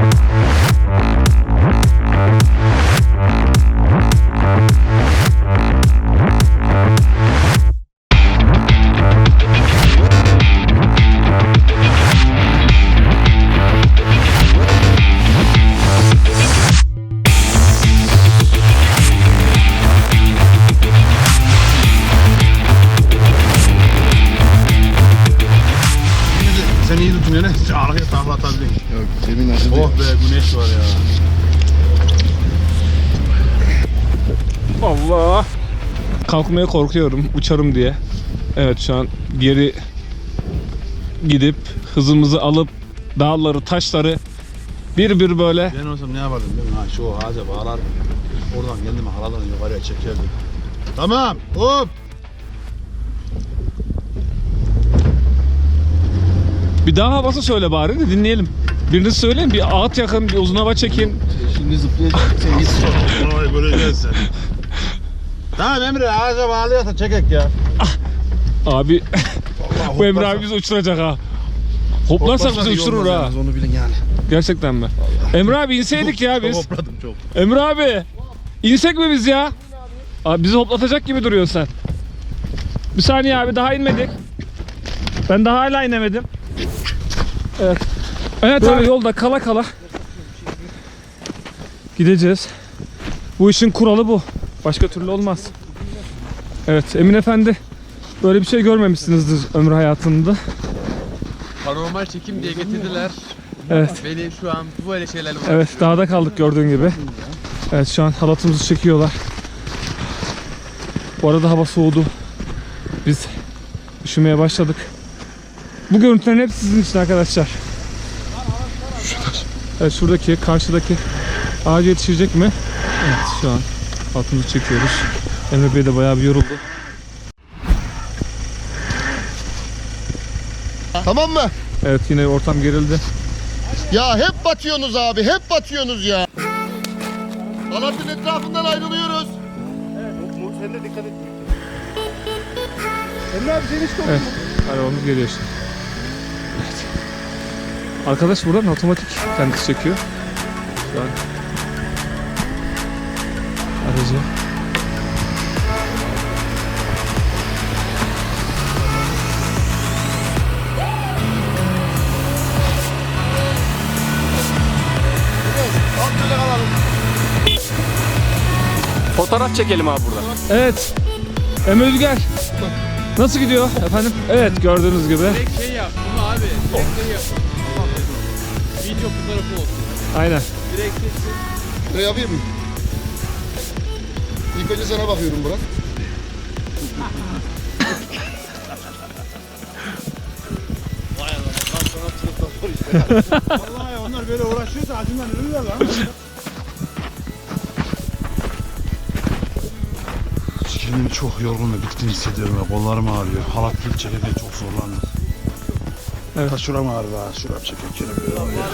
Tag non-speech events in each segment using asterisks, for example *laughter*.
Sen iyi tutun yine. Arkaya takla atabilin. Yok zemin acı Oh be güneş var ya. Allah. Kalkmaya korkuyorum uçarım diye. Evet şu an geri gidip hızımızı alıp dağları, taşları bir bir böyle Ben olsam ne yapardım değil mi? Ha şu ağaca bağlardım. Oradan kendimi haladan yukarıya çekerdim. Tamam. Hop. Bir daha havası söyle bari de dinleyelim. Biriniz söyleyin bir ağıt yakın, bir uzun hava çekin. Şimdi zıplayacak. Sen git. Orayı göreceğiz sen. Tamam Emre ağaca bağlıyorsa çekek ya. Abi Allah bu Emre abi bizi uçuracak ha. Hoplarsak bizi uçurur ha. Onu bilin yani. Gerçekten mi? Emre abi inseydik ya biz. Çok hopladım çok. Emre abi insek mi biz ya? Abi bizi hoplatacak gibi duruyorsun sen. Bir saniye abi daha inmedik. Ben daha hala inemedim. Evet. Evet abi yolda kala kala. Gideceğiz. Bu işin kuralı bu. Başka türlü olmaz. Evet Emin Efendi böyle bir şey görmemişsinizdir ömrü hayatında. Paranormal çekim diye getirdiler. Evet. Beni şu an böyle şeylerle Evet dağda kaldık gördüğün gibi. Evet şu an halatımızı çekiyorlar. Bu arada hava soğudu. Biz üşümeye başladık. Bu görüntülerin hepsi sizin için arkadaşlar. Evet şuradaki karşıdaki ağaca yetişecek mi? Evet şu an altımızı çekiyoruz. Emre Bey de bayağı bir yoruldu. Tamam mı? Evet yine ortam gerildi. Ya hep batıyorsunuz abi. Hep batıyorsunuz ya. Halatın etrafından ayrılıyoruz. Evet. Arabamız geliyor şimdi. Arkadaş buradan otomatik kendisi çekiyor. Şu an aracı. Fotoğraf çekelim abi burada. Evet. Emre Özger. Nasıl gidiyor efendim? Evet gördüğünüz gibi. Direkt şey yap bunu abi. Direkt şey yap. Video fotoğrafı olsun. Aynen. Direkt şey. Ne yapayım mı? İlk önce sana bakıyorum Burak. Vallahi onlar böyle uğraşıyorsa acından ölüyorlar lan. Kendimi çok yorgun ve bitkin hissediyorum ya. Kollarım ağrıyor. Halat bir çekirdeği çok zorlandım. Evet. Ha şuram ağrıyor ha. Şuram çekirdeği böyle ağrıyor.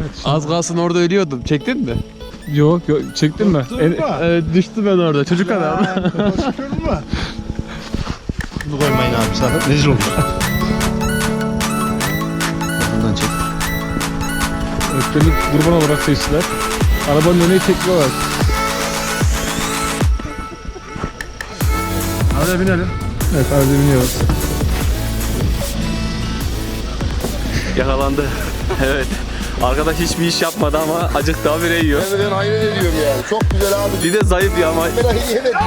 Evet. şimdi- Az kalsın orada ölüyordum. Çektin mi? Yok yo- çektin mi? En- Evet düştüm ben orada. Çocuk adam. *laughs* Mü? Bunu koymayın abi zaten rezil olur. Buradan çek. evet, beni kurban olarak seçtiler. Arabanın önüne çekiyorlar. Hadi binelim. Evet arada biniyoruz. Yakalandı. *laughs* evet. Arkadaş hiçbir iş yapmadı ama acıktı habire yiyor. Ben, ben hayret ediyorum yani. Çok güzel abi. Bir de zayıf ya ama Ben hayret ediyorum.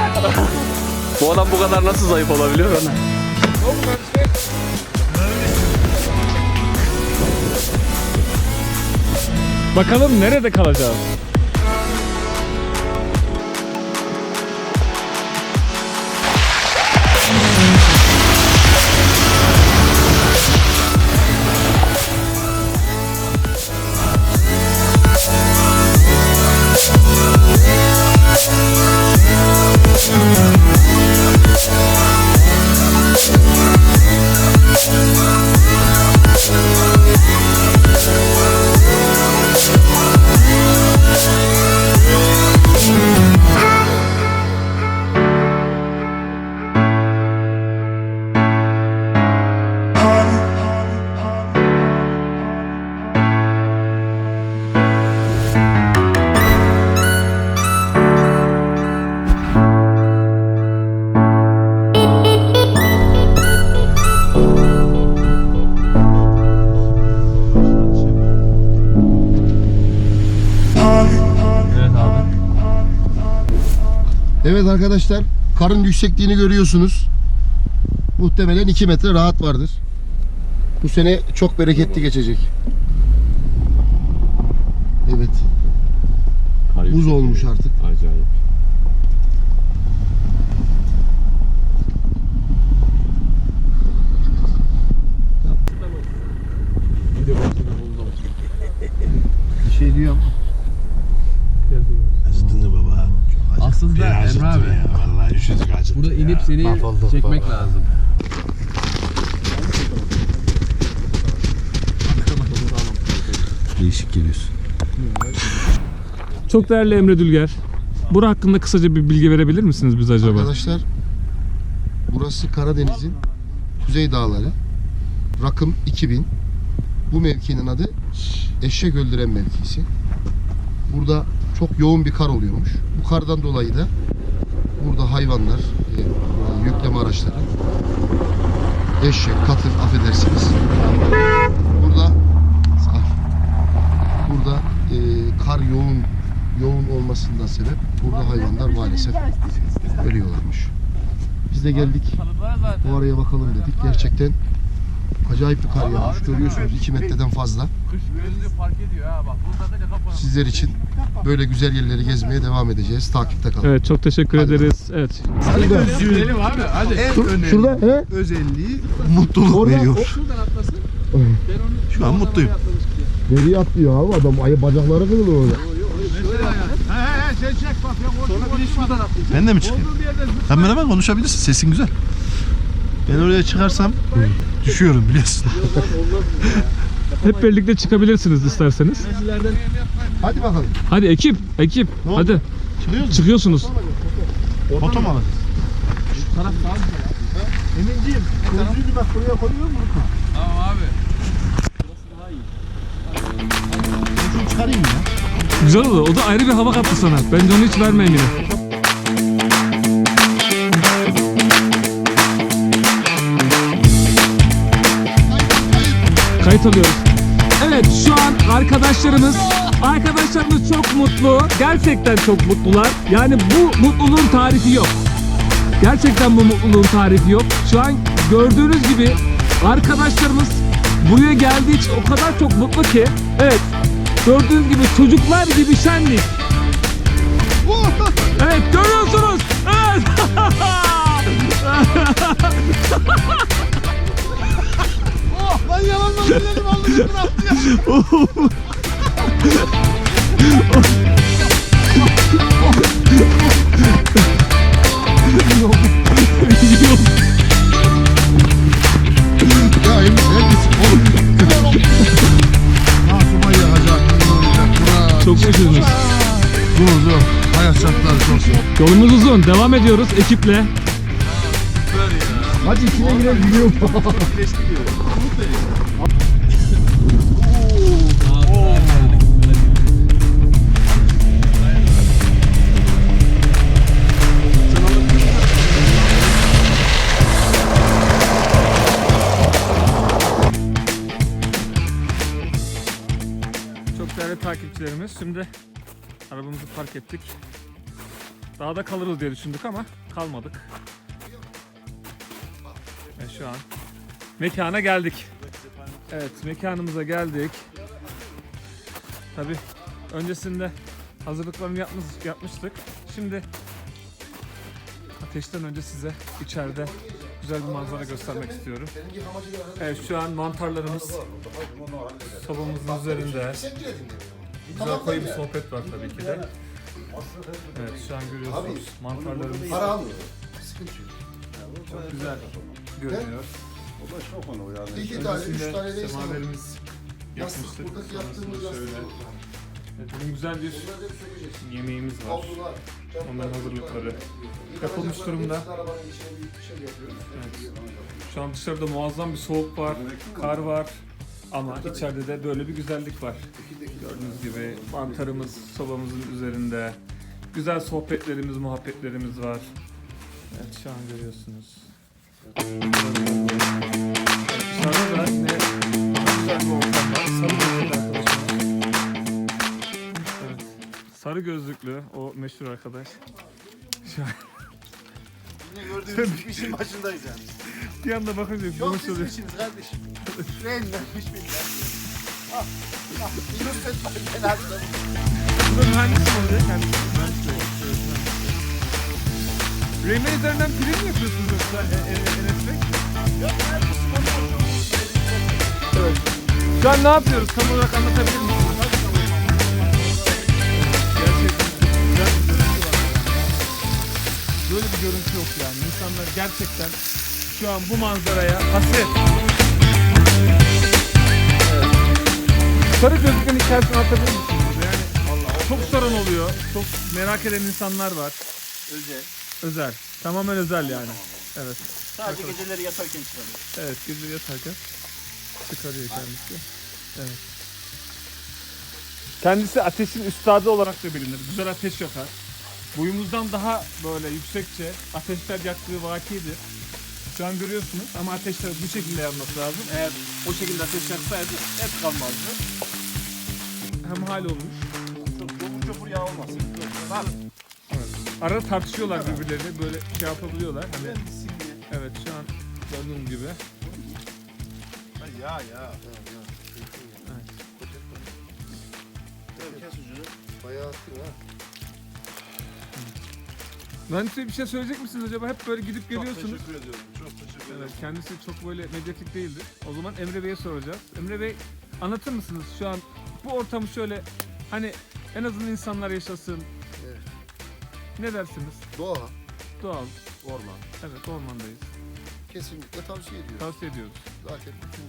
bu adam bu kadar nasıl zayıf olabiliyor? Bakalım nerede kalacağız? Arkadaşlar karın yüksekliğini görüyorsunuz. Muhtemelen 2 metre rahat vardır. Bu sene çok bereketli geçecek. Evet. Buz olmuş artık. Acayip. Bir şey diyor ama. Acıttın baba. Aslında Emre abi Vallahi üşüdük acıttık burada inip seni Mahvolduk çekmek baba. lazım. Değişik geliyorsun. Çok değerli Emre Dülger. Bura hakkında kısaca bir bilgi verebilir misiniz bize acaba? Arkadaşlar burası Karadeniz'in kuzey dağları. Rakım 2000. Bu mevkinin adı Eşek Öldüren mevkisi. Burada çok yoğun bir kar oluyormuş. Bu kardan dolayı da burada hayvanlar, e, yükleme araçları, eşek, katır affedersiniz. Burada burada e, kar yoğun yoğun olmasından sebep burada hayvanlar maalesef ölüyorlarmış. Biz de geldik bu araya bakalım dedik. Gerçekten acayip bir kar yağmış. Görüyorsunuz 2 metreden fazla. Kış gözlüğü fark ediyor ha bak. Burada da kapanır. Sizler için böyle güzel yerleri gezmeye devam edeceğiz. Takipte kalın. Evet çok teşekkür Hadi. ederiz. Evet. Gidelim abi hadi. Şur- şurada he? Özelliği mutluluk Orada- veriyor. Şuradan atlasın. Şu an mutluyum. Nereye atlıyor abi adam? Ayı bacakları kırılır orada. Ben de mi çıkayım? Sen beraber konuşabilirsin. Sesin güzel. Ben oraya çıkarsam düşüyorum biliyorsun. *laughs* Hep birlikte çıkabilirsiniz isterseniz. Hadi bakalım. Hadi ekip, ekip. Ne oldu? Hadi Çıkıyoruz mu? çıkıyorsunuz. Foto mu alalım? Tamam abi. Çıkarayım ya. Güzel oldu. O da ayrı bir hava kattı sana. Bence onu hiç vermeyin yine. Kayıt alıyoruz. Evet şu an arkadaşlarımız arkadaşlarımız çok mutlu. Gerçekten çok mutlular. Yani bu mutluluğun tarifi yok. Gerçekten bu mutluluğun tarifi yok. Şu an gördüğünüz gibi arkadaşlarımız buraya geldiği için o kadar çok mutlu ki. Evet. Gördüğünüz gibi çocuklar gibi şenlik. Evet görüyorsunuz. Evet. *laughs* Lan yalandan söyledim aldım üstüne attı ya. Ya Emre neredesin oğlum? Ha olacak? Buna. Çok şükürdünüz. Dur dur. Hayat şartları çok zor. Yolumuz uzun. Devam ediyoruz ekiple. Hadi içine girelim gidiyorum. Çok değerli takipçilerimiz. Şimdi arabamızı park ettik. Daha da kalırız diye düşündük ama kalmadık. Ve şu an mekana geldik. Evet mekanımıza geldik. Tabi öncesinde hazırlıklarını yapmış, yapmıştık. Şimdi ateşten önce size içeride güzel bir manzara göstermek istiyorum. Evet şu an mantarlarımız sobamızın üzerinde. Güzel koyu bir sohbet var tabii ki de. Evet şu an görüyorsunuz mantarlarımız Para almıyor. Sıkıntı yok. çok güzel görünüyor. İki tane, üç tane neyse. semaverimiz Yastık, yapmıştık. buradaki yaptığımız yastık. Evet, güzel bir sökeceğiz. yemeğimiz var. Onların hazırlıkları yapılmış durumda. hepsini arabanın içine bir şey yapıyoruz. Evet. Şu an dışarıda muazzam bir soğuk var, kar var. Ama içeride de böyle bir güzellik var. Gördüğünüz gibi mantarımız sobamızın üzerinde. Güzel sohbetlerimiz, muhabbetlerimiz var. Evet şu an görüyorsunuz. Evet, Dışarıda da yine daha güzel bir ortam var. Sarı gözlüklü arkadaşımız. Evet. Sarı gözlüklü o meşhur arkadaş. Şu an Yine gördüğümüz işin başındayız yani. Bir anda bakınca Yok sizin oluyor. işiniz kardeşim. Şuraya indirmiş binler. Ah, ah, bir rütbet var ben hasta. Bu da mühendis mi kendisi? Mühendis de. Reymen üzerinden prim mi yapıyorsunuz yoksa Enes Bey? Evet. Şu an ne yapıyoruz? Tam olarak anlatabilir misiniz? Böyle bir görüntü yok yani. İnsanlar gerçekten şu an bu manzaraya hasret. Evet. Sarı gözlüklerin hikayesini anlatabilir misiniz? Yani çok sorun oluyor. Çok merak eden insanlar var. Özel. Özel. Tamamen özel yani. Evet. Sadece geceleri yatarken çıkarıyor. Evet, gece yatarken çıkarıyor kendisi. Evet. Kendisi ateşin üstadı olarak da bilinir. Güzel ateş yakar. Boyumuzdan daha böyle yüksekçe ateşler yaktığı vakidir. Şu an görüyorsunuz ama ateşler bu şekilde yanması lazım. Eğer o şekilde ateş yaksaydı et kalmazdı. Hem hal olmuş. Çok çopur yağ olmasın. Bak. Arada tartışıyorlar birbirlerini böyle şey yapabiliyorlar. Hani evet şu an gördüğüm gibi. Ya ya. Bayağı attın ha. Ben size bir şey söyleyecek misiniz acaba? Hep böyle gidip Çok geliyorsunuz. teşekkür ediyorum. Çok teşekkür ederim. Evet, kendisi çok böyle medyatik değildir. O zaman Emre Bey'e soracağız. Emre Bey anlatır mısınız şu an bu ortamı şöyle hani en azından insanlar yaşasın. Evet. Ne dersiniz? Doğa, Doğal. orman. Evet ormandayız. Kesinlikle tavsiye ediyorum. Tavsiye ediyoruz. Zaten bütün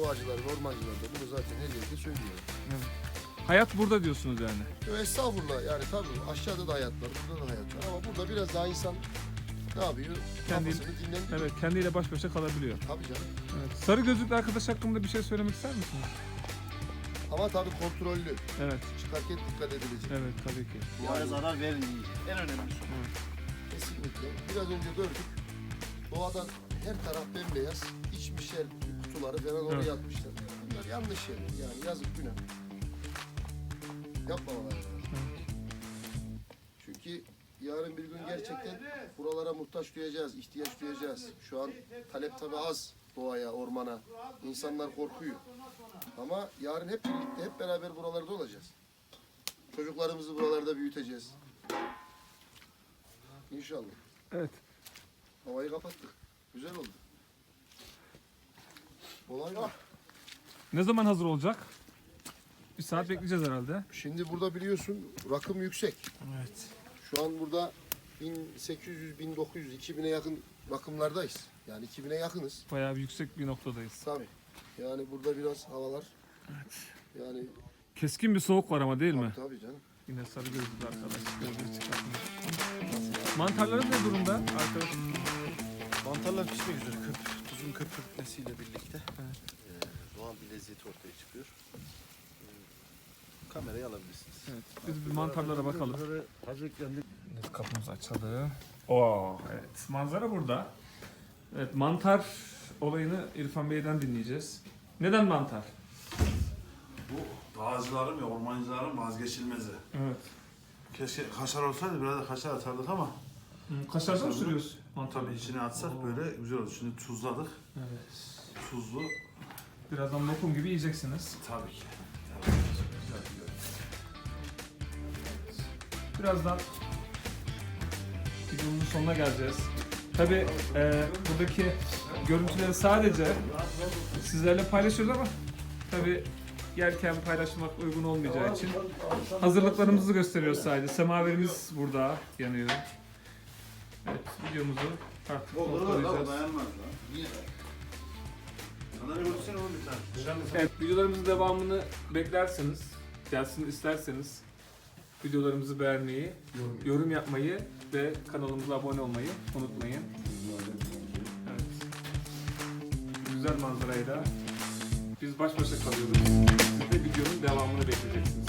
doğacılar, ormancılar da bunu zaten her yerde söylüyor. Hayat burada diyorsunuz yani. Yo, estağfurullah yani tabii aşağıda da hayat var, burada da hayat var ama burada biraz daha insan ne yapıyor? Kendi- Kafasını dinlendiriyor. Evet kendiyle baş başa kalabiliyor. Tabii canım. Evet. Sarı gözlüklü arkadaş hakkında bir şey söylemek ister misiniz? Ama tabii kontrollü. Evet. Çıkarken dikkat edilecek. Evet tabii ki. Doğaya zarar vermeyecek. En önemlisi. Kesinlikle. Biraz önce gördük. Doğadan her taraf bembeyaz. İçmişler kutuları falan oraya Evet. atmışlar. Bunlar yanlış şeyler yani yazık günah. Yapmamaları lazım. Çünkü yarın bir gün gerçekten buralara muhtaç duyacağız, ihtiyaç duyacağız. Şu an talep tabi az doğaya, ormana. İnsanlar korkuyor. Ama yarın hep birlikte, hep beraber buralarda olacağız. Çocuklarımızı buralarda büyüteceğiz. İnşallah. Evet. Havayı kapattık. Güzel oldu. Olay var. Ne zaman hazır olacak? Bir saat bekleyeceğiz herhalde. Şimdi burada biliyorsun rakım yüksek. Evet. Şu an burada 1800, 1900, 2000'e yakın rakımlardayız. Yani 2000'e yakınız. Bayağı bir yüksek bir noktadayız. Tabii. Yani burada biraz havalar. Yani Keskin bir soğuk var ama değil mi? tabii, canım. Yine sarı gözlü arkadaş. Gözlüğü çıkartmış. Mantarların ne durumda arkadaş? Mantarlar pişmek üzere. Köp, tuzun köpürtmesiyle birlikte ee, doğal bir lezzeti ortaya çıkıyor. Ee, kamerayı alabilirsiniz. Evet. Biz bir mantarlara bakalım. Evet, kapımız açıldı. Oo, evet. Manzara burada. Evet, mantar olayını İrfan Bey'den dinleyeceğiz. Neden mantar? Bu dağcıların ve ormancıların vazgeçilmezi. Evet. Keşke kaşar olsaydı biraz da kaşar atardık ama Kaşarda mı sürüyoruz mantarı? tabii içine atsak böyle güzel olur. Şimdi tuzladık. Evet. Tuzlu Birazdan lokum gibi yiyeceksiniz. tabii ki. Tabii. Güzel. Birazdan videomuzun sonuna geleceğiz. Tabi buradaki görüntüleri sadece sizlerle paylaşıyoruz ama tabi yerken paylaşmak uygun olmayacağı için hazırlıklarımızı gösteriyoruz sadece. Semaverimiz burada yanıyor. Evet videomuzu artık noktalayacağız. Evet, videolarımızın devamını beklerseniz, gelsin isterseniz videolarımızı beğenmeyi, yorum yapmayı ve kanalımıza abone olmayı unutmayın. güzel manzarayla biz baş başa kalıyoruz. Siz de videonun devamını bekleyeceksiniz.